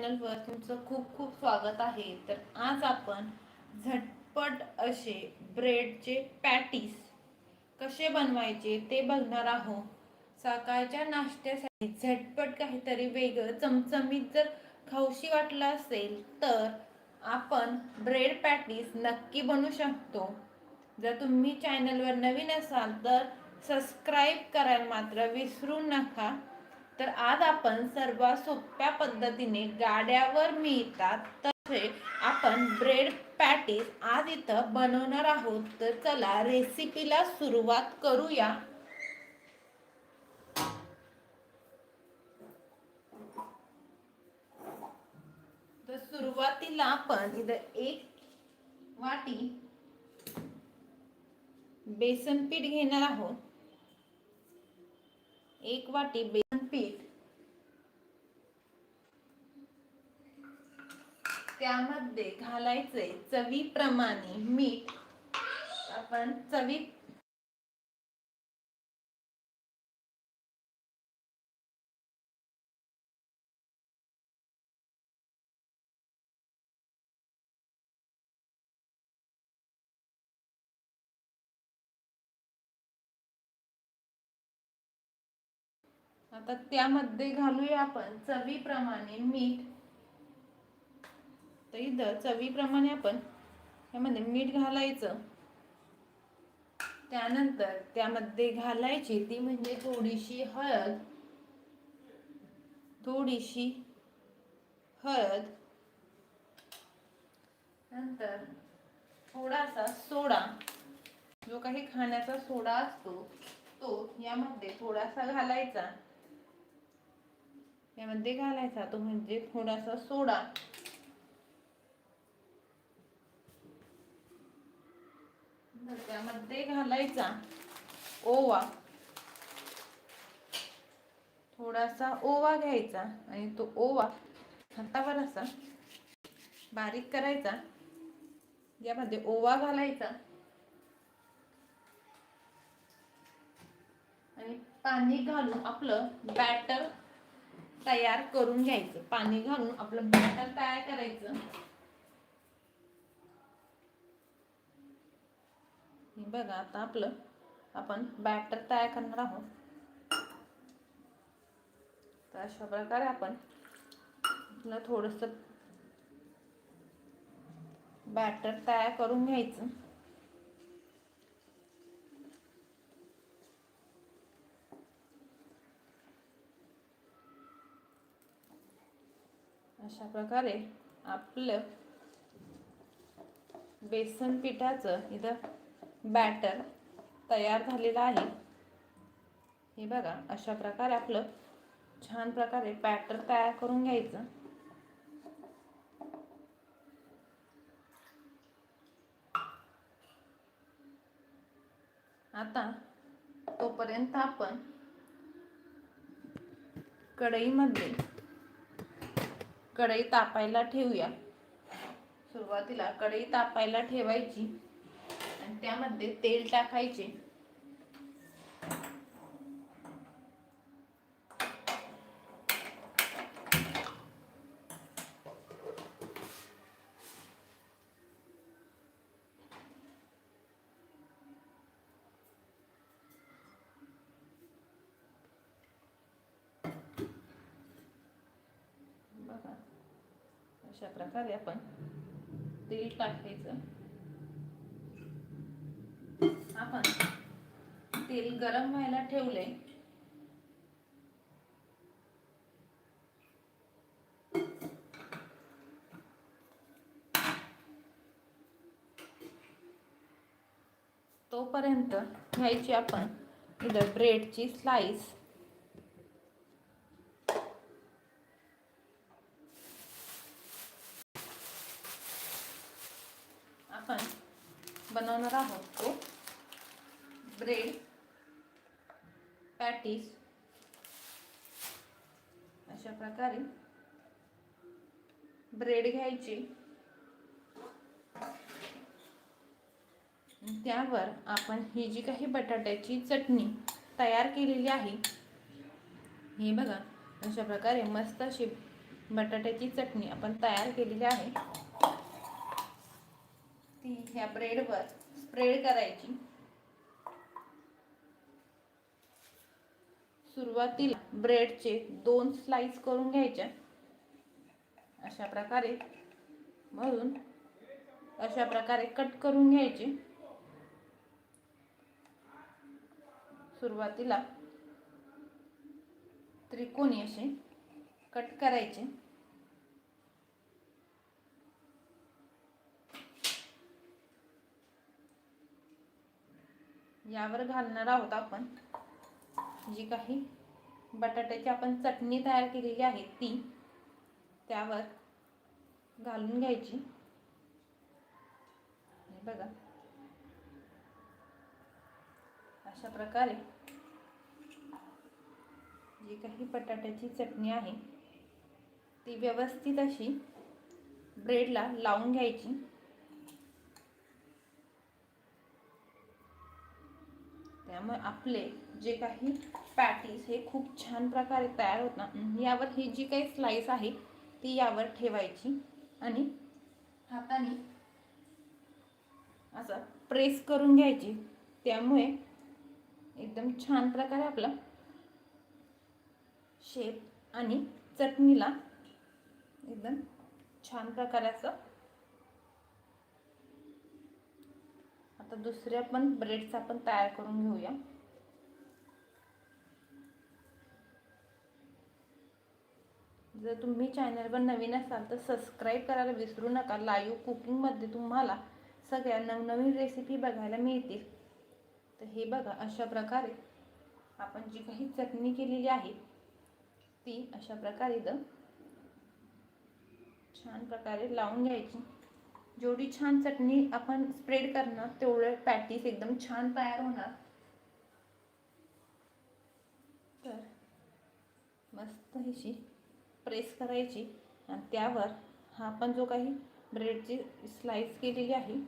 चॅनलवर तुमचं खूप खूप स्वागत आहे. तर आज आपण झटपट असे ब्रेडचे पॅटीस कसे बनवायचे ते बघणार आहोत. सकाळच्या नाश्त्यासाठी झटपट काहीतरी वेगळं चमचमीत जर खाऊशी वाटलं असेल तर आपण ब्रेड पॅटीस नक्की बनवू शकतो. जर तुम्ही चॅनलवर नवीन असाल तर सबस्क्राईब करायला मात्र विसरू नका. तर आज आपण सर्वात सोप्या पद्धतीने गाड्यावर मिळतात तसे आपण ब्रेड पॅटीस आज इथं बनवणार आहोत. तर चला रेसिपीला सुरुवात करूया. तर सुरुवातीला आपण इथं एक वाटी बेसन पीठ घेणार आहोत. एक वाटी बे पीठ त्यामध्ये घालायचे चवीप्रमाणे मीठ. आपण चवी आता त्यामध्ये घालूया आपण चवीप्रमाणे मीठ. तर इथं चवीप्रमाणे आपण यामध्ये म्हणजे मीठ घालायचं. त्यानंतर त्यामध्ये घालायची ती म्हणजे थोडीशी हळद थोडीशी हळद नंतर थोडासा सोडा. जो काही खाण्याचा सोडा असतो तो यामध्ये थोडासा घालायचा. यामध्ये घालायचा तो म्हणजे थोडासा सोडा. तर त्यामध्ये घालायचा. ओवा. थोडासा ओवा घ्यायचा आणि तो ओवा हातावर असा बारीक करायचा. यामध्ये ओवा घालायचा. आणि पाणी घालून आपलं बॅटर तयार करून घ्यायचं. पाणी घालून आपलं बॅटर तयार करायचं हे बघा आता आपलं आपण बॅटर तयार करणार आहोत. तर अशा प्रकारे आपण आपलं थोडस बॅटर तयार करून घ्यायचं. अशा प्रकारे आपलं बेसन पिठाचं इथं बॅटर तयार झालेलं आहे. हे बघा अशा प्रकारे आपलं छान प्रकारे बॅटर तयार करून घ्यायचं. आता तोपर्यंत आपण कढईमध्ये कढई तापायला ठेवूया. सुरुवातीला कढई तापायला ठेवायची. आणि त्यामध्ये तेल टाकायचे. बघा अशा प्रकारे आपण तेल टाकायचं आपण तेल गरम व्हायला ठेवले तोपर्यंत घ्यायची आपण इथं ब्रेडची स्लाईस आपण बनवणार आहोत तो ब्रेड. पॅटीस अशा प्रकारे ब्रेड घ्यायची. त्यावर आपण ही जी काही बटाट्याची चटणी तयार केलेली आहे हे बघा अशा प्रकारे मस्त अशी बटाट्याची चटणी आपण तयार केलेली आहे. ती ह्या ब्रेडवर स्प्रेड करायची. सुरुवातीला ब्रेडचे दोन स्लाइस करून घ्यायच्या अशा प्रकारे म्हणून अशा प्रकारे कट करून घ्यायचे. सुरुवातीला त्रिकोणी असे कट करायचे. यावर घालणार आहोत आपण. जी काही बटाट्याची आपण चटणी तयार केलेली आहे ती त्यावर घालून घ्यायची. बघा. अशा प्रकारे जी काही बटाट्याची चटणी आहे ती व्यवस्थित अशी ब्रेडला लावून घ्यायची. त्यामुळे आपले जे काही पॅटीस हे खूप छान प्रकारे तयार होतात यावर ही जी काही स्लाइस आहे ती यावर ठेवायची. आणि हाताने असं प्रेस करून घ्यायची. त्यामुळे एकदम छान प्रकारे आपला शेप आणि चटणीला एकदम छान प्रकारे असं आता दुसऱ्या पण ब्रेडचा आपण तयार करून घेऊया. जर तुम्ही चॅनलवर नवीन असाल तर सबस्क्राईब करायला विसरू नका. लाईव्ह कुकिंगमध्ये तुम्हाला सगळ्या नवनवीन रेसिपी बघायला मिळतील. तर हे बघा अशा प्रकारे आपण जी काही चटणी केलेली आहे ती अशा प्रकारे इथं छान प्रकारे लावून घ्यायची. जेवढी छान चटणी आपण स्प्रेड करणार तेवढं पॅटीस एकदम छान तयार होणार. तर मस्त ह्याची प्रेस करायची आणि त्यावर हा आपण जो काही ब्रेडची स्लाइस केलेली आहे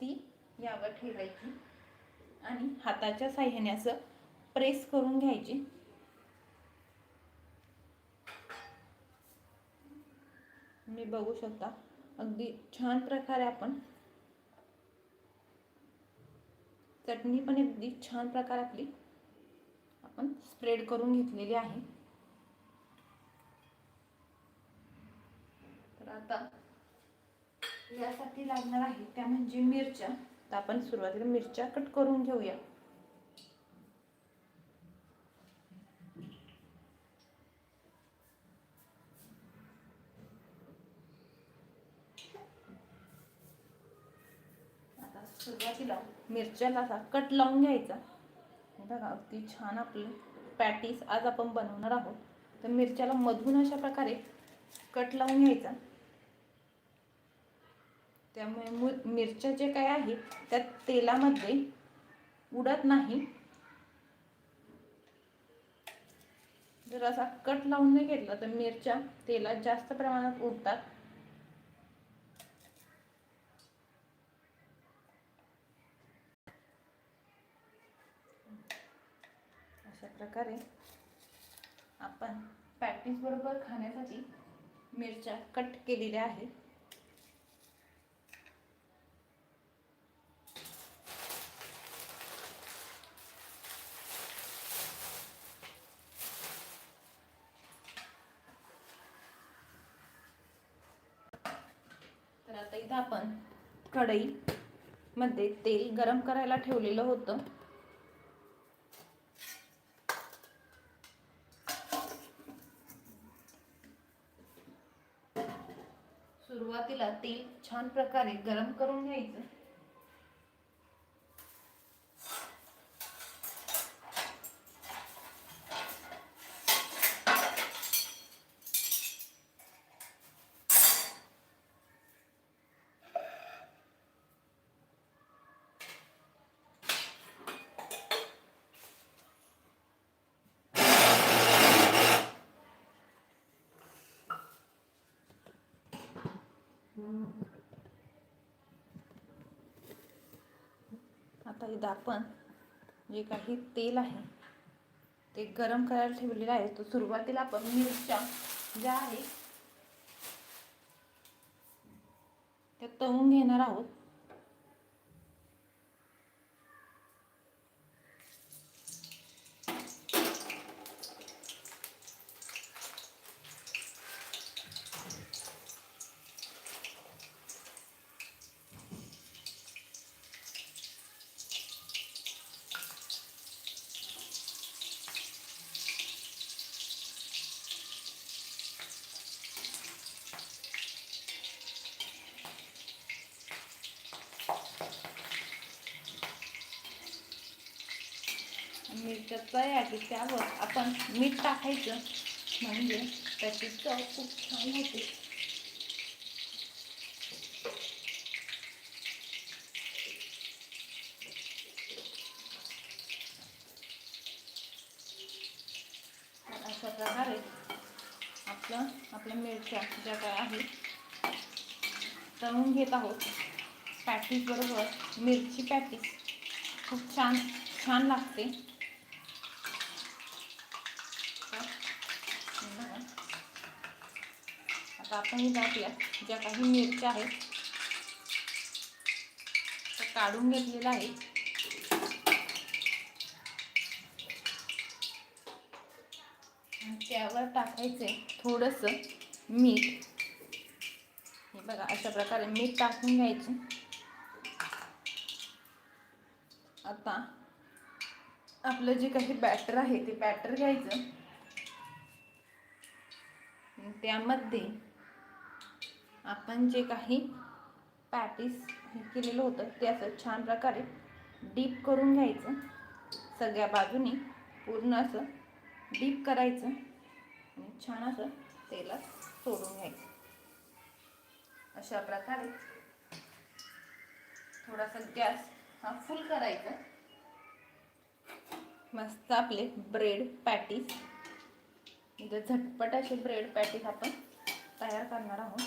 ती यावर ठेवायची आणि हाताच्या साह्याने असं प्रेस करून घ्यायची. मी बघू शकता अगदी छान प्रकारे आपण चटणी पण अगदी छान प्रकारे आपली आपण स्प्रेड करून घेतलेली आहे. तर आता यासाठी लागणार आहे त्या म्हणजे मिरच्या. तर आपण सुरुवातीला मिरच्या कट करून घेऊया. सुरुवातीला मिरच्याला असा कट लावून घ्यायचा. बघा अगदी छान आपलं पॅटीस आज आपण बनवणार आहोत. तर मिरच्याला मधून अशा प्रकारे कट लावून घ्यायचा. त्यामुळे मु मिरच्या जे काय आहे त्या तेलामध्ये उडत नाही. जर असा कट लावून नाही घेतला तर मिरच्या तेलात जास्त प्रमाणात उडतात अशा प्रकारे आपण पॅटीसबरोबर खाण्यासाठी मिरच्या कट केलेल्या आहेत. तर आता इथं आपण कढई मध्ये तेल गरम करायला ठेवलेलं होतं. सुरुवातीला तेल छान प्रकारे गरम करून घ्यायचं. आता इथं आपण जे काही तेल आहे ते गरम करायला ठेवलेलं आहे. तर सुरुवातीला आपण मिरच्या ज्या आहे त्या तळून घेणार आहोत. मिरच्या आहे त्यावर आपण मीठ टाकायचं. म्हणजे त्याची चव खूप छान होते. अशा प्रकारे आपलं आपल्या मिरच्या ज्या काय आहे तळून घेत आहोत. पॅटीस बरोबर मिरची पॅटीस खूप छान छान लागते. आता आपण ज्या काही मिरच्या आहेत त्या काढून घेतलेल्या आहेत. त्यावर टाकायचे थोडंसं मीठ. हे बघा अशा प्रकारे मीठ टाकून घ्यायचं. आता आपलं जे काही बॅटर आहे ते बॅटर घ्यायचं. त्यामध्ये आपण जे काही पॅटीस हे केलेलं होतं ते असं छान प्रकारे डीप करून घ्यायचं. सगळ्या बाजूनी पूर्ण असं डीप करायचं. आणि छान असं तेलात सोडून घ्यायचं. अशा प्रकारे थोडासा गॅस हा फुल करायचा. मस्त आपले ब्रेड पॅटीस. इथं झटपट असे ब्रेड पॅटीस आपण तयार करणार आहोत.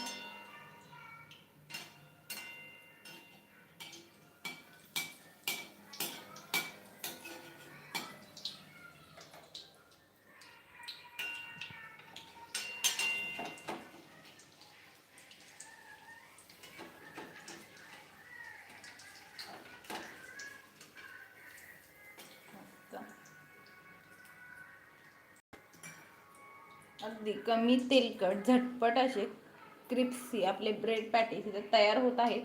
अगदी कमी तेलकट झटपट असे क्रिप्सी आपले ब्रेड पॅटीस इथे तयार होत आहेत.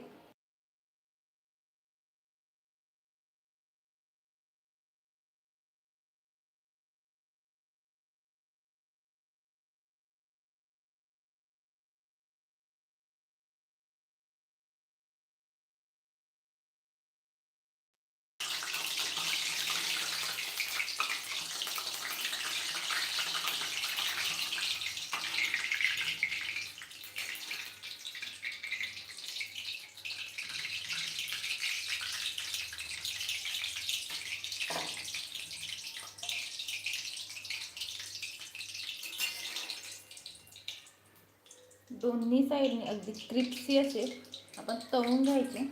दोन्ही साईडने अगदी क्रिप्सी असे आपण तळून घ्यायचे.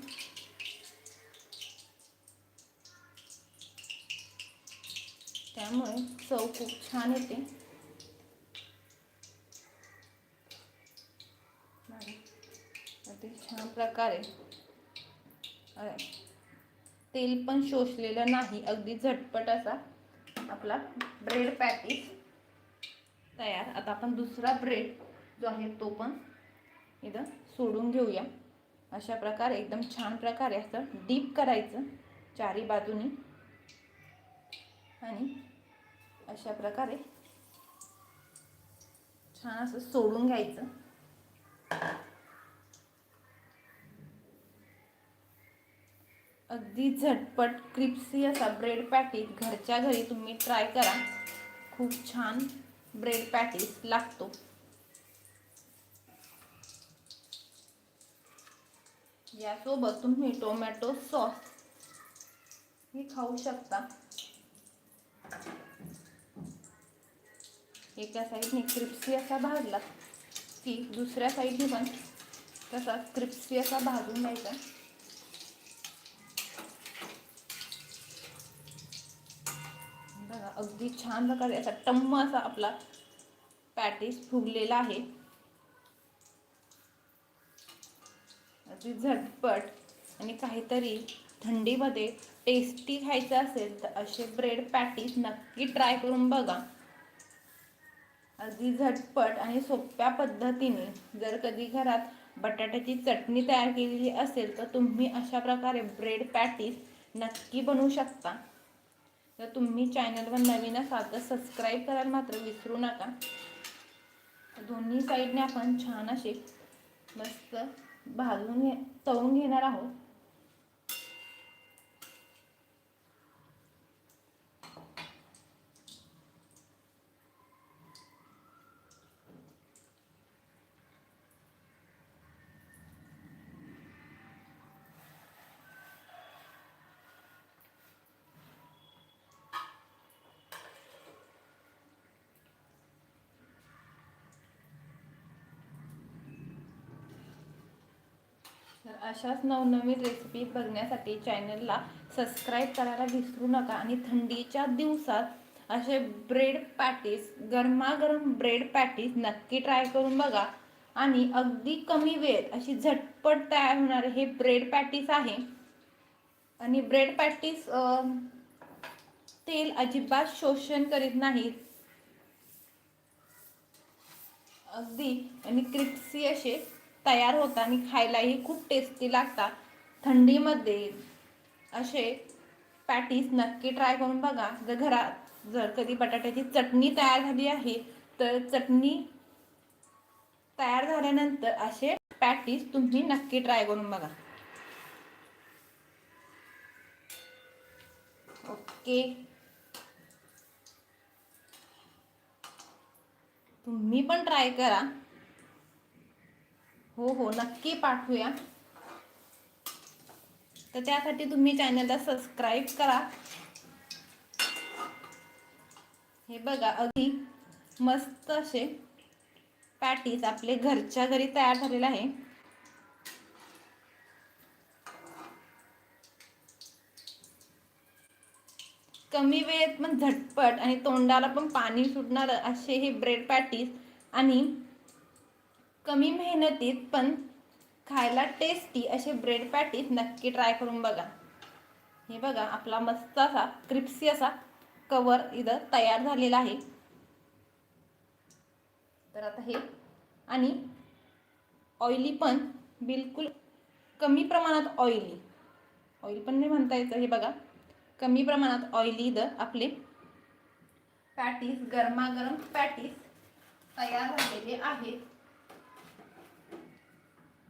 त्यामुळे चव खूप छान येते. अगदी छान प्रकारे तेल पण शोषलेलं नाही अगदी झटपट असा आपला ब्रेड पॅटीस तयार. आता आपण दुसरा ब्रेड जो आहे तो पण इथं सोडून घेऊया. अशा प्रकारे एकदम छान प्रकारे असं डीप करायचं चारी बाजूनी. आणि अशा प्रकारे छान असं सोडून घ्यायचं. अगदी झटपट क्रिप्सी असा ब्रेड पॅटीस घरच्या घरी तुम्ही ट्राय करा. खूप छान ब्रेड पॅटीस लागतो. यासोबत तुम्ही टोमॅटो सॉस हे खाऊ शकता. एका साईडने क्रिप्सी असा भाजला की दुसऱ्या साईडने पण तसा क्रिप्सी असा भाजून घ्यायचा. बघा अगदी छान प्रकारे असा टम्म असा आपला पॅटीस फुगलेला आहे. अगदी झटपट आणि काहीतरी थंडीमध्ये टेस्टी खायचं असेल तर असे ब्रेड पॅटीस नक्की ट्राय करून बघा. अगदी झटपट आणि सोप्या पद्धतीने जर कधी घरात बटाट्याची चटणी तयार केलेली असेल तर तुम्ही अशा प्रकारे ब्रेड पॅटीस नक्की बनवू शकता. तर तुम्ही चॅनलवर नवीन असाल तर सबस्क्राईब करायला मात्र विसरू नका. दोन्ही साईडने आपण छान असे मस्त भाजून घे तळून घेणार आहोत तर अशाच नवनवीन रेसिपी बघण्यासाठी चॅनलला सबस्क्राईब करायला विसरू नका. आणि थंडीच्या दिवसात असे ब्रेड पॅटीस गरमागरम ब्रेड पॅटीस नक्की ट्राय करून बघा. आणि अगदी कमी वेळेत अशी झटपट तयार होणारे हे ब्रेड पॅटीस आहे. आणि ब्रेड पॅटीस तेल अजिबात शोषण करीत नाहीत. अगदी आणि क्रिप्सी असे तयार होतात आणि खायलाही खूप टेस्टी लागतात. थंडीमध्ये असे पॅटीस नक्की ट्राय करून बघा. जर घरात जर कधी बटाट्याची चटणी तयार झाली आहे तर चटणी तयार झाल्यानंतर असे पॅटीस तुम्ही नक्की ट्राय करून बघा. ओके. तुम्ही पण ट्राय करा. हो हो नक्की पाठवूया. तर त्यासाठी तुम्ही चॅनलला सबस्क्राईब करा. हे बघा अगदी मस्त असे पॅटीस आपले घरच्या घरी तयार झालेले आहे. कमी वेळेत पण झटपट आणि तोंडाला पण पाणी सुटणार असे हे ब्रेड पॅटीस आणि कमी मेहनतीत पण खायला टेस्टी असे ब्रेड पॅटीस नक्की ट्राय करून बघा. हे बघा आपला मस्त असा क्रिप्सी असा कवर इथं तयार झालेला आहे. तर आता हे आणि ऑइली पण बिलकुल कमी प्रमाणात ऑइली ऑइल पण नाही म्हणता येतं हे बघा. कमी प्रमाणात ऑइली इथं आपले पॅटीस गरमागरम पॅटीस तयार झालेले आहेत.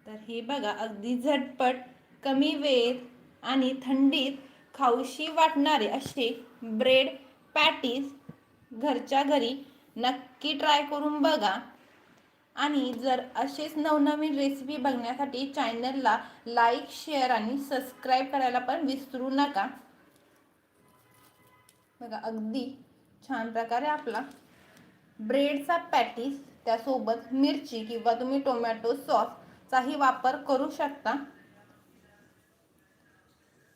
तर हे बघा अगदी झटपट कमी वेळेत आणि थंडीत खाऊशी वाटणारे असे ब्रेड पॅटीस घरच्या घरी नक्की ट्राय करून बघा. आणि जर असेच नवनवीन रेसिपी बघण्यासाठी चॅनलला लाईक शेअर आणि सबस्क्राईब करायला पण विसरू नका. बघा अगदी छान प्रकारे आपला ब्रेडचा पॅटीस त्यासोबत मिरची किंवा तुम्ही टोमॅटो चाही वापर करू शकता.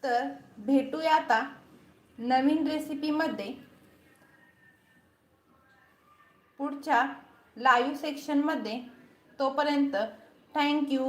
तर भेटूया आता नवीन रेसिपीमध्ये पुढच्या लाईव्ह सेक्शनमध्ये तोपर्यंत थँक्यू